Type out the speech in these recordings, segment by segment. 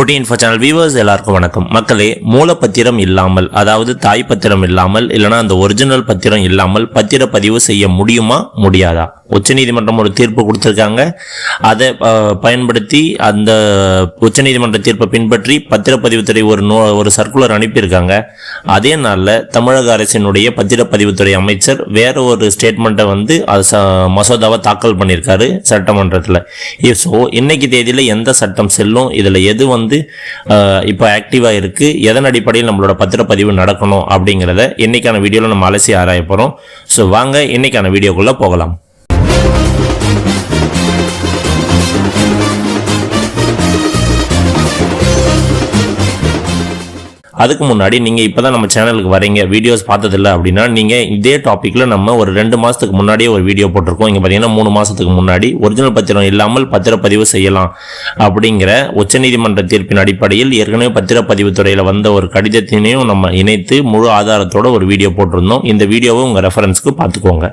குட்டி info channel viewers எல்லாருக்கும் வணக்கம். மக்களே மூலப்பத்திரம் இல்லாமல் அதாவது தாய் பத்திரம் இல்லாமல் இல்லைனா அந்த ஒரிஜினல் பத்திரம் இல்லாமல் பத்திர பதிவு செய்ய முடியுமா? முடியாதா? உச்சநீதிமன்றம் ஒரு தீர்ப்பு கொடுத்துருக்காங்க. அதை பயன்படுத்தி அந்த உச்சநீதிமன்ற தீர்ப்பை பின்பற்றி பத்திரப்பதிவுத்துறை ஒரு நோ ஒரு சர்க்குலர் அனுப்பியிருக்காங்க. அதே நாளில் தமிழக அரசினுடைய பத்திரப்பதிவுத்துறை அமைச்சர் வேற ஒரு ஸ்டேட்மெண்ட்டை வந்து அது ச- மசோதாவை தாக்கல் பண்ணியிருக்காரு சட்டமன்றத்தில். ஸோ இன்னைக்கு தேதியில் எந்த சட்டம் செல்லும்? இதில் எது வந்து வந்து இப்போ ஆக்டிவாக இருக்குது எதன் அடிப்படையில் நம்மளோட பத்திரப்பதிவு நடக்கணும் அப்படிங்கிறத இன்றைக்கான வீடியோவில் நம்ம அலசி ஆராய போகிறோம் ஸோ வாங்க இன்றைக்கான வீடியோக்குள்ளே போகலாம். அதுக்கு முன்னாடி நீங்கள் இப்போ தான் நம்ம சேனலுக்கு வரீங்க வீடியோஸ் பார்த்ததில்ல அப்படின்னா நீங்கள் இதே டாப்பிக்கில் நம்ம ஒரு ரெண்டு மாதத்துக்கு முன்னாடியே ஒரு வீடியோ போட்டிருக்கோம். இங்கே பார்த்தீங்கன்னா மூணு மாதத்துக்கு முன்னாடி ஒரிஜினல் பத்திரம் இல்லாமல் பத்திரப்பதிவு செய்யலாம் அப்படிங்கிற உச்சநீதிமன்ற தீர்ப்பின் அடிப்படையில் ஏற்கனவே பத்திரப்பதிவு துறையில் வந்த ஒரு கடிதத்தினையும் நம்ம இணைத்து முழு ஆதாரத்தோட ஒரு வீடியோ போட்டிருந்தோம். இந்த வீடியோவை உங்கள் ரெஃபரன்ஸ்க்கு பார்த்துக்கோங்க.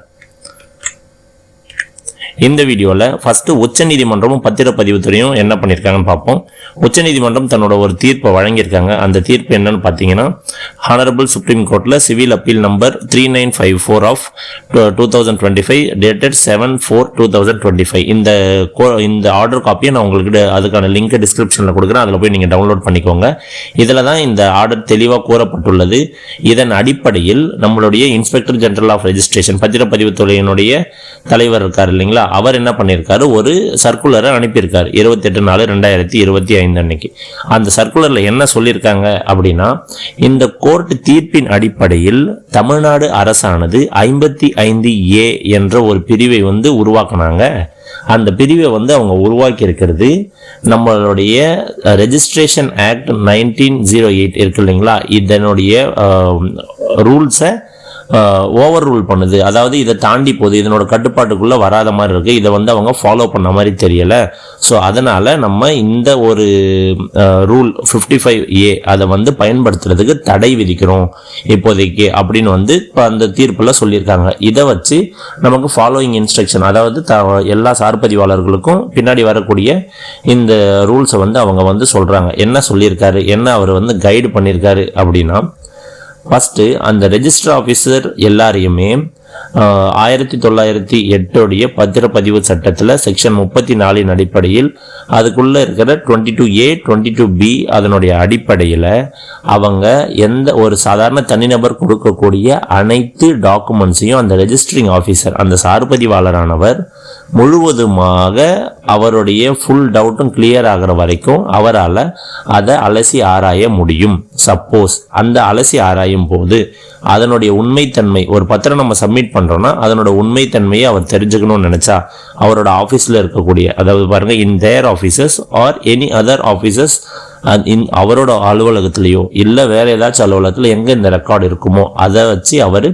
இந்த வீடியோவில் ஃபஸ்ட்டு உச்சநீதிமன்றமும் பத்திரப்பதிவுத்துறையும் என்ன பண்ணியிருக்காங்கன்னு பார்ப்போம். உச்சநீதிமன்றம் தன்னோட ஒரு தீர்ப்பை வழங்கியிருக்காங்க. அந்த தீர்ப்பு என்னன்னு பார்த்தீங்கன்னா ஹானரபிள் சுப்ரீம் கோர்ட்டில் civil appeal number three nine five four of two thousand twenty five dated seven four two thousand twenty five இந்த கோ- இந்த ஆர்டர் காப்பியை நான் உங்களுக்கு அதுக்கான லிங்க் டிஸ்கிரிப்ஷனில் கொடுக்குறேன். அதில் போய் நீங்கள் டவுன்லோட் பண்ணிக்கோங்க. இதில் தான் இந்த ஆர்டர் தெளிவாக கூறப்பட்டுள்ளது. இதன் அடிப்படையில் நம்மளுடைய இன்ஸ்பெக்டர் ஜெனரல் ஆஃப் ரெஜிஸ்ட்ரேஷன் பத்திரப்பதிவுத்துறையினுடைய தலைவர் இருக்கார் இல்லைங்களா? அவர் என்ன பண்ணியிருக்காரு ஒரு சர்க்குலரை அனுப்பியிருக்காரு. இருபத்தெட்டு நாலு ரெண்டாயிரத்தி இருபத்தி ஐந்து அன்னைக்கு. அந்த சர்க்குலரில் என்ன சொல்லியிருக்காங்க அப்படின்னா இந்த கோர்ட் தீர்ப்பின் அடிப்படையில் தமிழ்நாடு அரசானது ஐம்பத்தி ஐந்து ஏ என்ற ஒரு பிரிவை வந்து உருவாக்குனாங்க. அந்த பிரிவை வந்து அவங்க உருவாக்கி இருக்கிறது நம்மளுடைய registration act nineteen zero eight இருக்கு இல்லைங்களா? இதனுடைய ரூல்ஸை ஓவர் ரூல் பண்ணுது. அதாவது இதை தாண்டி போகுது. இதனோட கட்டுப்பாட்டுக்குள்ளே வராத மாதிரி இருக்கு. இதை வந்து அவங்க ஃபாலோ பண்ண மாதிரி தெரியல. ஸோ அதனால நம்ம இந்த ஒரு ரூல் ஃபிஃப்டி ஃபைவ் ஏ அதை வந்து பயன்படுத்துறதுக்கு தடை விதிக்கிறோம் இப்போதைக்கு அப்படின்னு வந்து இப்போ அந்த தீர்ப்பில் சொல்லியிருக்காங்க. இதை வச்சு நமக்கு ஃபாலோயிங் இன்ஸ்ட்ரக்ஷன் அதாவது த எல்லா சார்பதிவாளர்களுக்கும் பின்னாடி வரக்கூடிய இந்த ரூல்ஸை வந்து அவங்க வந்து சொல்கிறாங்க என்ன சொல்லியிருக்காரு? என்ன அவர் வந்து கைடு பண்ணியிருக்காரு அப்படின்னா ஃபஸ்ட்டு அந்த ரெஜிஸ்டர் ஆஃபீஸர் எல்லாரையுமே ஆயிரத்தி தொள்ளாயிரத்தி எட்டோடைய பத்திரப்பதிவு சட்டத்தில் செக்ஷன் முப்பத்தி நாலின் அடிப்படையில் அதுக்குள்ளே இருக்கிற twenty two A twenty two B அதனுடைய அடிப்படையில் அவங்க எந்த ஒரு சாதாரண தனிநபர் கொடுக்கக்கூடிய அனைத்து டாக்குமெண்ட்ஸையும் அந்த ரெஜிஸ்டரிங் ஆஃபீஸர் அந்த சார்பதிவாளரானவர் முழுவதுமாக அவருடைய ஃபுல் டவுட்டும் கிளியர் ஆகிற வரைக்கும் அவரால் அதை அலசி ஆராய முடியும். சப்போஸ் அந்த அலசி ஆராயும் போது அதனுடைய உண்மைத்தன்மை ஒரு பத்திரம் நம்ம சப்மிட் பண்ணுறோன்னா அதனோட உண்மைத்தன்மையை அவர் தெரிஞ்சுக்கணும்னு நினச்சா அவரோட ஆஃபீஸில் இருக்கக்கூடிய அதாவது பாருங்க in their offices or any other offices அவரோட அலுவலகத்திலேயோ இல்லை வேற ஏதாச்சும் அலுவலகத்தில் எங்கே இந்த ரெக்கார்டு இருக்குமோ அதை வச்சு அவர்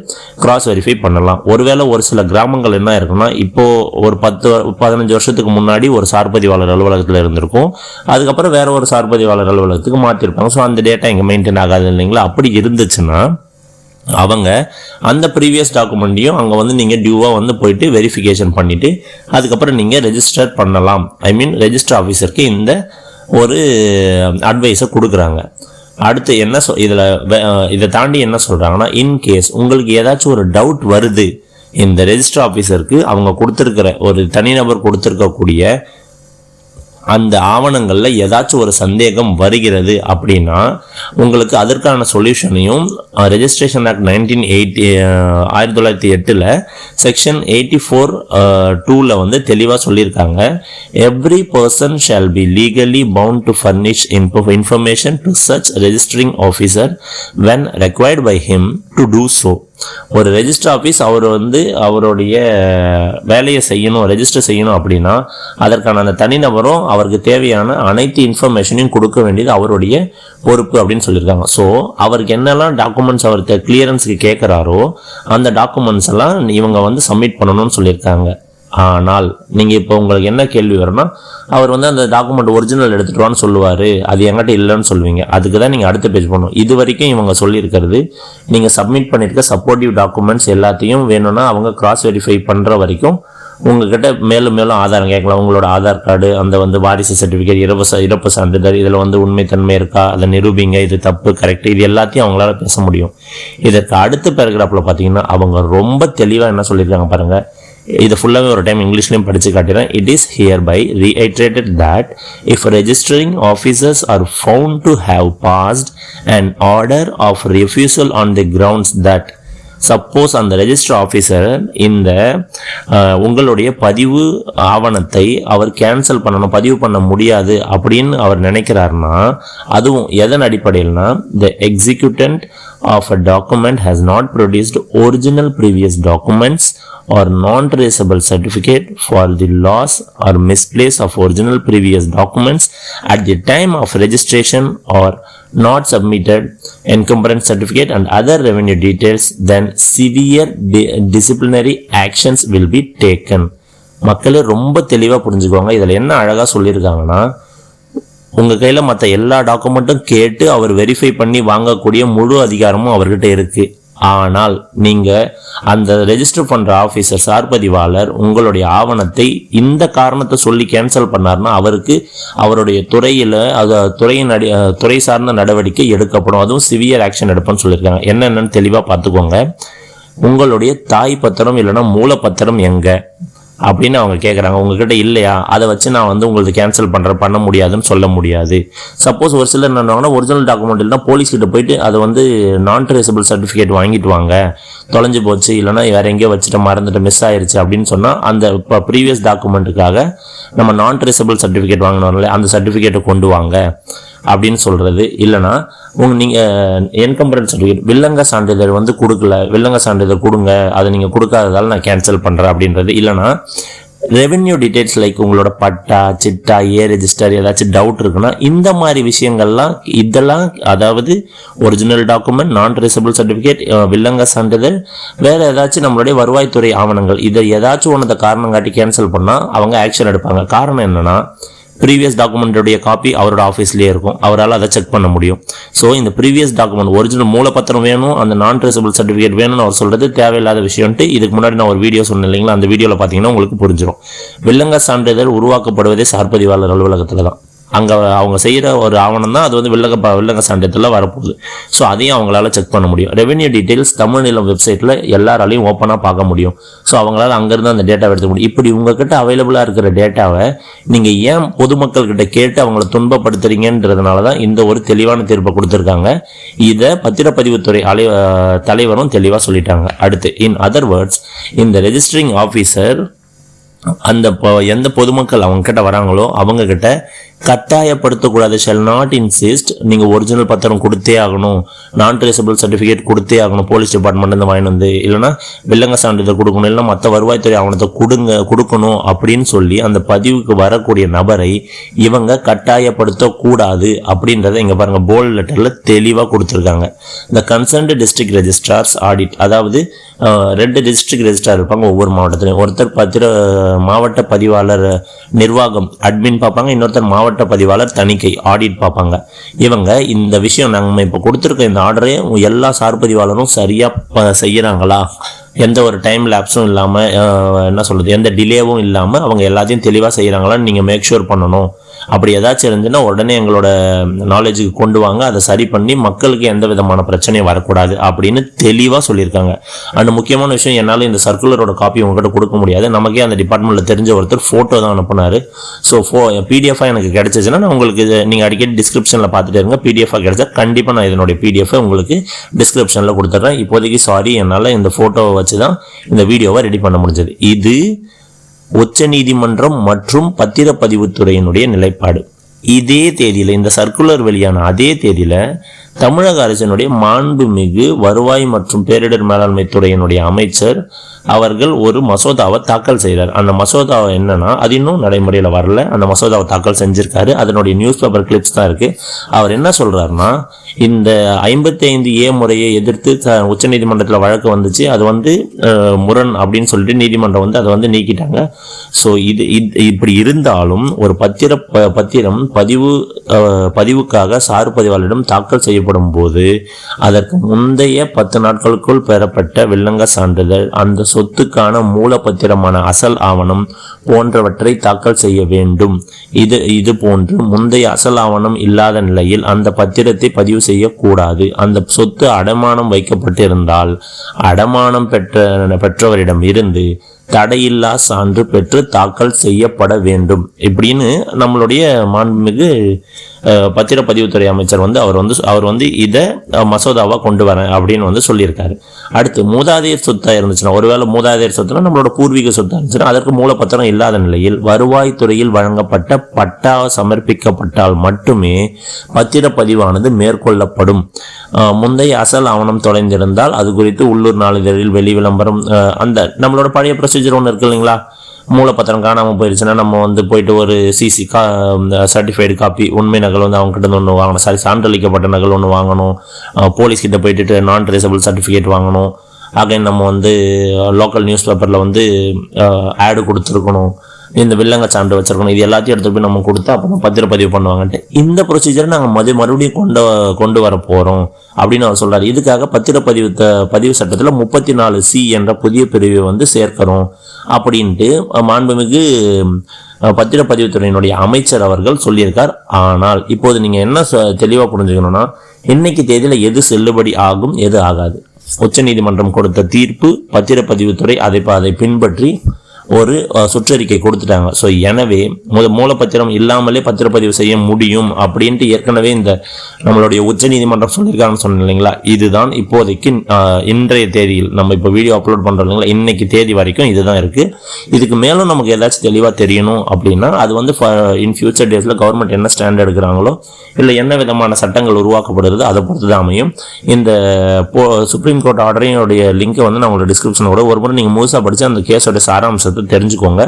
கிராஸ் வெரிஃபை பண்ணலாம். ஒருவேளை ஒரு சில கிராமங்கள் என்ன இருக்குன்னா இப்போ ஒரு பத்து பதினஞ்சு வருஷத்துக்கு முன்னாடி ஒரு சார்பதிவாளர் அலுவலகத்தில் இருந்திருக்கும். அதுக்கப்புறம் வேற ஒரு சார்பதிவாளர் அலுவலகத்துக்கு மாற்றிருப்பாங்க ஸோ அந்த டேட்டா இங்கே மெயின்டைன் ஆகாது இல்லைங்களா? அப்படி இருந்துச்சுன்னா அவங்க அந்த ப்ரீவியஸ் டாக்குமெண்ட்டையும் அங்கே வந்து நீங்கள் டியூவாக வந்து போயிட்டு வெரிஃபிகேஷன் பண்ணிவிட்டு அதுக்கப்புறம் நீங்கள் ரெஜிஸ்டர் பண்ணலாம். ஐ மீன் ரெஜிஸ்டர் ஆஃபீஸருக்கு இந்த ஒரு அட்வைஸை கொடுக்குறாங்க. அடுத்து என்ன சொ இதில் இதை தாண்டி என்ன சொல்கிறாங்கன்னா இன்கேஸ் உங்களுக்கு ஏதாச்சும் ஒரு டவுட் வருது இந்த ரெஜிஸ்டர் ஆஃபீஸருக்கு அவங்க கொடுத்துருக்கிற ஒரு தனிநபர் கொடுத்துருக்கக்கூடிய அந்த ஆவணங்களில் ஏதாச்சும் ஒரு சந்தேகம் வருகிறது அப்படின்னா உங்களுக்கு அதற்கான சொல்யூஷனையும் ரெஜிஸ்ட்ரேஷன் ஆக்ட் நைன்டீன் எயிட்டி ஆயிரத்தி தொள்ளாயிரத்தி எட்டில் செக்ஷன் எயிட்டி ஃபோர் டூவில் வந்து தெளிவாக சொல்லியிருக்காங்க. Every person shall be legally bound to furnish information to such registering officer when required by him to do so ஒரு ரெஜிஸ்டர் ஆஃபீஸ் அவர் வந்து அவருடைய வேலையை செய்யணும் ரெஜிஸ்டர் செய்யணும் அப்படின்னா அதற்கான அந்த தனிநபரும் அவருக்கு தேவையான அனைத்து இன்ஃபர்மேஷனையும் கொடுக்க வேண்டியது அவருடைய பொறுப்பு அப்படின்னு சொல்லியிருக்காங்க. ஸோ அவருக்கு என்னெல்லாம் டாக்குமெண்ட்ஸ் அவர் கிளியரன்ஸுக்கு கேட்குறாரோ அந்த டாக்குமெண்ட்ஸ் எல்லாம் இவங்க வந்து சப்மிட் பண்ணணும்னு சொல்லியிருக்காங்க. ஆனால் நீங்கள் இப்போ உங்களுக்கு என்ன கேள்வி வரும்னா அவர் வந்து அந்த டாக்குமெண்ட் ஒரிஜினல் எடுத்துகிட்டு சொல்லுவார். அது என்கிட்ட இல்லைன்னு சொல்லுவீங்க. அதுக்கு தான் நீங்கள் அடுத்த பேஜ் பண்ணணும் இது வரைக்கும் இவங்க சொல்லியிருக்கிறது நீங்கள் சப்மிட் பண்ணியிருக்க சப்போர்ட்டிவ் டாக்குமெண்ட்ஸ் எல்லாத்தையும் வேணும்னா அவங்க கிராஸ் வெரிஃபை பண்ணுற வரைக்கும் உங்ககிட்ட மேலும் மேலும் ஆதாரம் கேட்கலாம். உங்களோட ஆதார் கார்டு அந்த வந்து வாரிசு சர்டிஃபிகேட் இறப்பு ச- இறப்பு சான்றிதழ் இதில் வந்து உண்மைத்தன்மை இருக்கா அதை நிரூபிங்க இது தப்பு கரெக்ட் இது எல்லாத்தையும் அவங்களால பேச முடியும். இதற்கு அடுத்த பேராகிராஃபில் பார்த்தீங்கன்னா அவங்க ரொம்ப தெளிவாக என்ன சொல்லியிருக்காங்க பாருங்கள் இதை ஃபுல்லாகவே ஒரு டைம் இங்கிலீஷ்லையும் படித்து காட்டுறேன் it is hereby reiterated that if registering officers are found to have passed an order of refusal on the grounds that suppose அந்த ரெஜிஸ்டர் ஆஃபீஸர் இந்த உங்களுடைய பதிவு ஆவணத்தை அவர் கேன்சல் பண்ணணும் பதிவு பண்ண முடியாது அப்படின்னு அவர் நினைக்கிறாருன்னா அதுவும் எதன் அடிப்படையில்னா the executant of a document has not produced original previous documents or non-traceable certificate for the loss or misplace of original previous documents at the time of registration or not submitted encumbrance certificate and other revenue details then severe di- disciplinary actions will be taken மக்களே ரொம்ப தெளிவாக புரிஞ்சுக்குவாங்க இதில் என்ன அழகாக சொல்லியிருக்காங்கன்னா உங்கள் கையில் மற்ற எல்லா டாக்குமெண்ட்டும் கேட்டு அவர் வெரிஃபை பண்ணி வாங்கக்கூடிய முழு அதிகாரமும் அவர்கிட்ட இருக்குது ஆனால் நீங்கள் அந்த ரெஜிஸ்டர் பண்ணுற ஆஃபீஸர் சார்பதிவாளர் உங்களுடைய ஆவணத்தை இந்த காரணத்தை சொல்லி கேன்சல் பண்ணார்னா அவருக்கு அவருடைய துறையில் அது துறையின் அடி துறை சார்ந்த நடவடிக்கை எடுக்கப்படும். அதுவும் சிவியர் ஆக்ஷன் எடுப்போம்னு சொல்லியிருக்காங்க. என்னென்னு தெளிவாக பார்த்துக்கோங்க. உங்களுடைய தாய் பத்திரம் இல்லைன்னா மூலப்பத்திரம் எங்கே? அப்படின்னு அவங்க கேட்குறாங்க உங்ககிட்ட இல்லையா? அதை வச்சு நான் வந்து உங்களுக்கு கேன்சல் பண்ணுறேன் பண்ண முடியாதுன்னு சொல்ல முடியாது. சப்போஸ் ஒரு சிலர் என்ன ஒரிஜினல் டாக்குமெண்ட் இல்லைனா போலீஸ் கிட்ட போயிட்டு அதை வந்து நான் ட்ரேசபிள் சர்டிஃபிகேட் வாங்கிட்டு வாங்க. தொலைஞ்சு போச்சு இல்லைன்னா வேற எங்கேயோ வச்சுட்டு மறந்துட்டு மிஸ் ஆயிருச்சு அப்படின்னு சொன்னால் அந்த இப்போ ப்ரீவியஸ் டாக்குமெண்ட்டுக்காக நம்ம நான் ட்ரேசபிள் சர்டிஃபிகேட் வாங்கினோம்ல அந்த சர்டிஃபிகேட்டை கொண்டு வாங்க. அப்படின்னு சொல்றது. இல்லைன்னா உங்க நீங்க என்கம்பரன்ஸ் சர்டிஃபிகேட் வில்லங்க சான்றிதழ் வந்து கொடுக்கல வில்லங்க சான்றிதழ் கொடுங்க அதை நீங்க கொடுக்காததால நான் கேன்சல் பண்றேன் அப்படின்றது. இல்லைன்னா ரெவென்யூ டீடைல்ஸ் லைக் உங்களோட பட்டா சிட்டா ஏ ரெஜிஸ்டர் ஏதாச்சும் டவுட் இருக்குன்னா இந்த மாதிரி விஷயங்கள்லாம் இதெல்லாம் அதாவது ஒரிஜினல் டாக்குமெண்ட் நான் ட்ரேசபிள் சர்டிஃபிகேட் வில்லங்க சான்றிதழ் வேற ஏதாச்சும் நம்மளுடைய வருவாய்த்துறை ஆவணங்கள் இதை ஏதாச்சும் ஒன்றத்தை காரணம் காட்டி கேன்சல் பண்ணால் அவங்க ஆக்ஷன் எடுப்பாங்க. காரணம் என்னன்னா ப்ரீவியஸ் டாக்குமெண்ட்டுடைய காப்பி அவரோட ஆஃபீஸ்லேயே இருக்கும். அவரால் அதை செக் பண்ண முடியும். ஸோ இந்த ப்ரீவியஸ் டாக்குமெண்ட் ஒரிஜினல் மூலப்பத்திரம் வேணும் அந்த நான் ட்ரேசபிள் சர்டிஃபிகேட் வேணும்னு அவர் சொல்கிறது தேவையில்லாத விஷயம்ட்டு இதுக்கு முன்னாடி நான் ஒரு வீடியோ சொன்னேன் இல்லைங்களா? அந்த வீடியோவில் பார்த்தீங்கன்னா உங்களுக்கு புரிஞ்சிடும் வில்லங்க சான்றிதழ் உருவாக்கப்படுவதே சார்பதிவாளர் அலுவலகத்தில் தான். அங்கே அவங்க செய்கிற ஒரு ஆவணம் தான் அது வந்து வில்லங்க ப- வில்லங்க சான்றிதழில் வரப்போகுது. ஸோ அதையும் அவங்களால செக் பண்ண முடியும். ரெவென்யூ டீட்டெயில்ஸ் தமிழ் நிலம் வெப்சைட்டில் எல்லாராலையும் ஓப்பனாக பார்க்க முடியும். ஸோ அவங்களால அங்கேருந்து அந்த டேட்டாவை எடுத்துக்க முடியும். இப்படி உங்ககிட்ட அவைலபிளாக இருக்கிற டேட்டாவை நீங்கள் ஏன் பொதுமக்கள்கிட்ட கேட்டு அவங்கள துன்பப்படுத்துறீங்கன்றதுனால தான் இந்த ஒரு தெளிவான தீர்ப்பை கொடுத்துருக்காங்க. இதை பத்திரப்பதிவுத்துறை அலை தலைவரும் தெளிவாக சொல்லிட்டாங்க. அடுத்து இன் அதர் வேர்ட்ஸ் இந்த ரெஜிஸ்டரிங் ஆஃபீஸர் அந்த எந்த பொதுமக்கள் அவங்க கிட்ட வராங்களோ அவங்க கிட்ட கட்டாயப்படுத்தக்கூடாது. ஷெல் நாட் இன்சிஸ்ட் நீங்கள் ஒரிஜினல் பத்திரம் கொடுத்தே ஆகணும். நான் ட்ரேசபிள் சர்டிஃபிகேட் கொடுத்தே ஆகணும். போலீஸ் டிபார்ட்மெண்ட் வாங்கிட்டு வந்து இல்லைன்னா வில்லங்க சான்றிதழ் கொடுக்கணும் இல்லைன்னா மற்ற வருவாய்த்துறை ஆவணத்தை கொடுங்க கொடுக்கணும் அப்படின்னு சொல்லி அந்த பதிவுக்கு வரக்கூடிய நபரை இவங்க கட்டாயப்படுத்தக்கூடாது அப்படின்றத இங்கே பாருங்கள் போல்ட் லெட்டரில் தெளிவாக கொடுத்துருக்காங்க. இந்த கன்சர்ன்டு டிஸ்ட்ரிக்ட் ரெஜிஸ்ட்ரார்ஸ் ஆடிட் அதாவது ரெண்டு டிஸ்ட்ரிக்ட் ரெஜிஸ்ட்ரார் இருப்பாங்க ஒவ்வொரு மாவட்டத்திலையும். ஒருத்தர் பத்திர மாவட்ட பதிவாளர் நிர்வாகம் அட்மின் பார்ப்பாங்க இன்னொருத்தர் மாவட்ட பதிவாளர் தணிக்கை ஆடிட் பார்ப்பாங்க. இவங்க இந்த விஷயம் நாங்கள் இப்போ கொடுத்துருக்க இந்த ஆர்டரே எல்லா சார் பதிவாளரும் சரியாக செய்கிறாங்களா எந்த ஒரு டைம் லேப்ஸும் இல்லாமல் என்ன சொல்கிறது எந்த டிலேவும் இல்லாமல் அவங்க எல்லாத்தையும் தெளிவாக செய்கிறாங்களான்னு நீங்கள் மேக் ஷூர் பண்ணணும். அப்படி ஏதாச்சும் இருந்துச்சுன்னா உடனே எங்களோட நாலேஜுக்கு கொண்டு வாங்க. அதை சரி பண்ணி மக்களுக்கு எந்த விதமான பிரச்சனையும் வரக்கூடாது அப்படின்னு தெளிவாக சொல்லியிருக்காங்க. அண்ட் முக்கியமான விஷயம் என்னால் இந்த சர்க்குலரோட காப்பி உங்ககிட்ட கொடுக்க முடியாது. நமக்கே அந்த டிபார்ட்மெண்ட்டில் தெரிஞ்ச ஒருத்தர் ஃபோட்டோ தான் அனுப்புனாரு. ஸோ ஃபோ பிடிஎஃபாக எனக்கு கிடைச்சிச்சுன்னா நான் உங்களுக்கு நீங்கள் அடிக்கடி டிஸ்கிரிப்ஷனில் பார்த்துட்டு இருங்க. பிடிஎஃபாக கிடைச்சா கண்டிப்பாக நான் இதனுடைய பிடிஎஃபை உங்களுக்கு டிஸ்கிரிப்ஷனில் கொடுத்துட்றேன். இப்போதைக்கு சாரி என்னால் இந்த ஃபோட்டோவை வச்சு தான் இந்த வீடியோவை ரெடி பண்ண முடிஞ்சது. இது உச்சநீதிமன்றம் மற்றும் பத்திரப்பதிவுத்துறையினுடைய நிலைப்பாடு. இதே தேதியில் இந்த சர்க்குலர் வெளியான அதே தேதியில் தமிழக அரசினுடைய மாண்புமிகு வருவாய் மற்றும் பேரிடர் மேலாண்மை துறையினுடைய அமைச்சர் அவர்கள் ஒரு மசோதாவை தாக்கல் செய்கிறார் அந்த மசோதாவை என்னன்னா அது இன்னும் நடைமுறையில் வரல. அந்த மசோதாவை தாக்கல் செஞ்சிருக்காரு. அதனுடைய நியூஸ் பேப்பர் கிளிப்ஸ் தான் இருக்கு. அவர் என்ன சொல்றாருன்னா இந்த ஐம்பத்தி ஐந்து ஏ முறையை எதிர்த்து த- உச்சநீதிமன்றத்தில் வழக்கு வந்துச்சு. அது வந்து முரண் அப்படின்னு சொல்லிட்டு நீதிமன்றம் வந்து அதை வந்து நீக்கிட்டாங்க. ஸோ இது இப்படி இருந்தாலும் ஒரு பத்திர ப- பத்திரம் பதிவு பதிவுக்காக சார் பதிவாளரிடம் தாக்கல் செய்ய செய்யப்படும் போது அதற்கு முந்தைய பத்து நாட்களுக்குள் பெறப்பட்ட வில்லங்க சான்றிதழ் அந்த சொத்துக்கான மூலப்பத்திரமான அசல் ஆவணம் போன்றவற்றை தாக்கல் செய்ய வேண்டும். இது இது போன்று முந்தைய அசல் ஆவணம் இல்லாத நிலையில் அந்த பத்திரத்தை பதிவு செய்யக்கூடாது. அந்த சொத்து அடமானம் வைக்கப்பட்டிருந்தால் அடமானம் பெற்ற பெற்றவரிடம் இருந்து தடையில்லா சான்று பெற்று தாக்கல் செய்யப்பட வேண்டும். இப்படின்னு நம்மளுடைய மாண்புமிகு பத்திரப்பதிவுத்துறை அமைச்சர் வந்து அவர் வந்து அவர் வந்து இதை மசோதாவாக கொண்டு வரேன் அப்படின்னு வந்து சொல்லியிருக்காரு. அடுத்து மூதாதையர் சொத்தாக இருந்துச்சுன்னா ஒருவேளை மூதாதையர் சொத்துனா நம்மளோட பூர்வீக சொத்தாக இருந்துச்சுன்னா அதற்கு மூலப்பத்திரம் இல்லாத நிலையில் வருவாய்த்துறையில் வழங்கப்பட்ட பட்டா சமர்ப்பிக்கப்பட்டால் மட்டுமே பத்திரப்பதிவானது மேற்கொள்ளப்படும். முந்தைய அசல் ஆவணம் தொலைந்திருந்தால் அது குறித்து உள்ளூர் நாளிதழில் வெளி விளம்பரம் அந்த நம்மளோட பழைய ப்ரொசீஜர் ஒன்று இருக்கு இல்லைங்களா? மூலப்பத்திரம் காணாமல் போயிடுச்சுன்னா நம்ம வந்து போயிட்டு ஒரு சிசி கா சர்டிஃபைடு காப்பி உண்மை நகல் வந்து அவங்ககிட்ட இருந்து ஒன்று வாங்கணும். சாரி சான்றளிக்கப்பட்ட நகல் ஒன்று வாங்கணும். போலீஸ் கிட்ட போயிட்டு நான் ட்ரேசபிள் சர்டிஃபிகேட் வாங்கணும். அகைன் நம்ம வந்து லோக்கல் நியூஸ் பேப்பரில் வந்து ஆடு கொடுத்துருக்கணும். இந்த வில்லங்க சான்று வச்சிருக்கணும். இது எல்லாத்தையும் எடுத்து போய் நம்ம கொடுத்து அப்புறம் பத்திரப்பதிவு பண்ணுவாங்கன்ட்டு. இந்த ப்ரொசீஜரை நாங்கள் மது மறுபடியும் கொண்டு கொண்டு வர போகிறோம் அப்படின்னு அவர் சொல்கிறார் இதுக்காக பத்திரப்பதிவு த பதிவு சட்டத்தில் முப்பத்தி நாலு சி என்ற புதிய பிரிவை வந்து சேர்க்கிறோம் அப்படின்ட்டு மாண்புமிகு பத்திரப்பதிவுத்துறையினுடைய அமைச்சர் அவர்கள் சொல்லியிருக்கார். ஆனால் இப்போது நீங்கள் என்ன தெளிவாக புரிஞ்சுக்கணும்னா இன்னைக்கு தேதியில் எது செல்லுபடி ஆகும் எது ஆகாது. உச்சநீதிமன்றம் கொடுத்த தீர்ப்பு பத்திரப்பதிவுத்துறை அதை அதை பின்பற்றி ஒரு சுற்றறிக்கை கொடுத்துட்டாங்க. ஸோ எனவே முத மூலப்பத்திரம் இல்லாமலே பத்திரப்பதிவு செய்ய முடியும் அப்படின்ட்டு ஏற்கனவே இந்த நம்மளுடைய உச்சநீதிமன்றம் சொல்லியிருக்காங்கன்னு சொன்னேன் இல்லைங்களா? இதுதான் இப்போதைக்கு இன்றைய தேதியில். நம்ம இப்போ வீடியோ அப்லோட் பண்ணுறோம் இல்லைங்களா? இன்னைக்கு தேதி வரைக்கும் இதுதான் இருக்கு. இதுக்கு மேலும் நமக்கு ஏதாச்சும் தெளிவாக தெரியணும் அப்படின்னா அது வந்து இன் ஃபியூச்சர் டேஸில் கவர்மெண்ட் என்ன ஸ்டாண்ட் எடுக்கிறாங்களோ இல்லை என்ன விதமான சட்டங்கள் உருவாக்கப்படுறது அதை பொறுத்து தான் அமையும். இந்த போ சுப்ரீம் கோர்ட் ஆர்டரினுடைய லிங்கை வந்து நான் உங்களோட டிஸ்கிரிப்ஷனோட ஒரு முறை நீங்கள் முழுசாக படித்து அந்த கேஸோட சாராம்சத்தை தெரிஞ்சுக்கோங்க.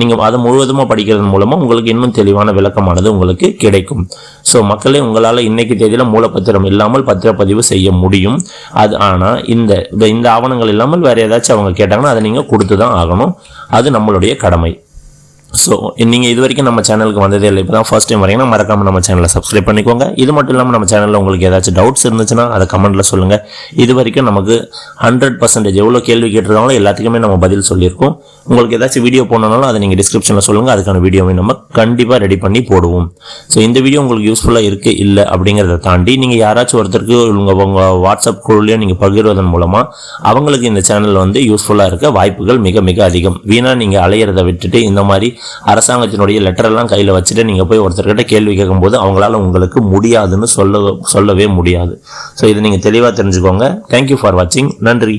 நீங்கள் அதை முழுவதுமாக படிக்கிறது மூலமாக உங்களுக்கு இன்னும் தெளிவான விளக்கமானது உங்களுக்கு கிடைக்கும். ஸோ மக்களே உங்களால் இன்னைக்கு தேதியில் மூலப்பத்திரம் இல்லாமல் பத்திரப்பதிவு செய்ய முடியும். அது ஆனால் இந்த இந்த ஆவணங்கள் இல்லாமல் வேறு ஏதாச்சும் அவங்க கேட்டாங்கன்னா அதை நீங்கள் கொடுத்து தான் ஆகணும். அது நம்மளுடைய கடமை. ஸோ நீங்கள் இது வரைக்கும் நம்ம சேனலுக்கு வந்ததே இல்லை. இப்போ தான் ஃபஸ்ட் டைம் வரீங்கன்னா மறக்காமல் நம்ம சேனலை சப்ஸ்கிரைப் பண்ணிக்கோங்க. இது மட்டும் இல்லாமல் நம்ம சேனலில் உங்களுக்கு ஏதாச்சும் டவுட்ஸ் இருந்துச்சுன்னா அதை கமெண்ட்டில் சொல்லுங்கள் இது வரைக்கும் நமக்கு ஹண்ட்ரட் பர்சன்டேஜ் எவ்வளோ கேள்வி கேட்டிருக்காங்களோ எல்லாத்துக்குமே நம்ம பதில் சொல்லியிருக்கோம். உங்களுக்கு ஏதாச்சும் வீடியோ போடணும்னாலும் அதை நீங்கள் டிஸ்கிரிப்ஷனில் சொல்லுங்கள் அதுக்கான வீடியோவை நம்ம கண்டிப்பாக ரெடி பண்ணி போடுவோம். ஸோ இந்த வீடியோ உங்களுக்கு யூஸ்ஃபுல்லாக இருக்குது இல்லை அப்படிங்கிறத தாண்டி நீங்கள் யாராச்சும் ஒருத்தருக்கு உங்கள் உங்கள் வாட்ஸ்அப் குழுலையோ நீங்கள் பகிர்வதன் மூலமாக அவங்களுக்கு இந்த சேனல் வந்து யூஸ்ஃபுல்லாக இருக்க வாய்ப்புகள் மிக மிக அதிகம். வீணாக நீங்கள் அலையிறத விட்டுட்டு இந்த மாதிரி அரசாங்கத்தினுடைய லெட்டர் எல்லாம் கையில் வச்சுட்டு நீங்கள் போய் ஒருத்தர்கிட்ட கேள்வி கேட்கும்போது அவங்களால உங்களுக்கு முடியாதுன்னு சொல்ல சொல்லவே முடியாது. ஸோ இதை நீங்கள் தெளிவாக தெரிஞ்சுக்கோங்க. தேங்க்யூ ஃபார் வாட்சிங் நன்றி.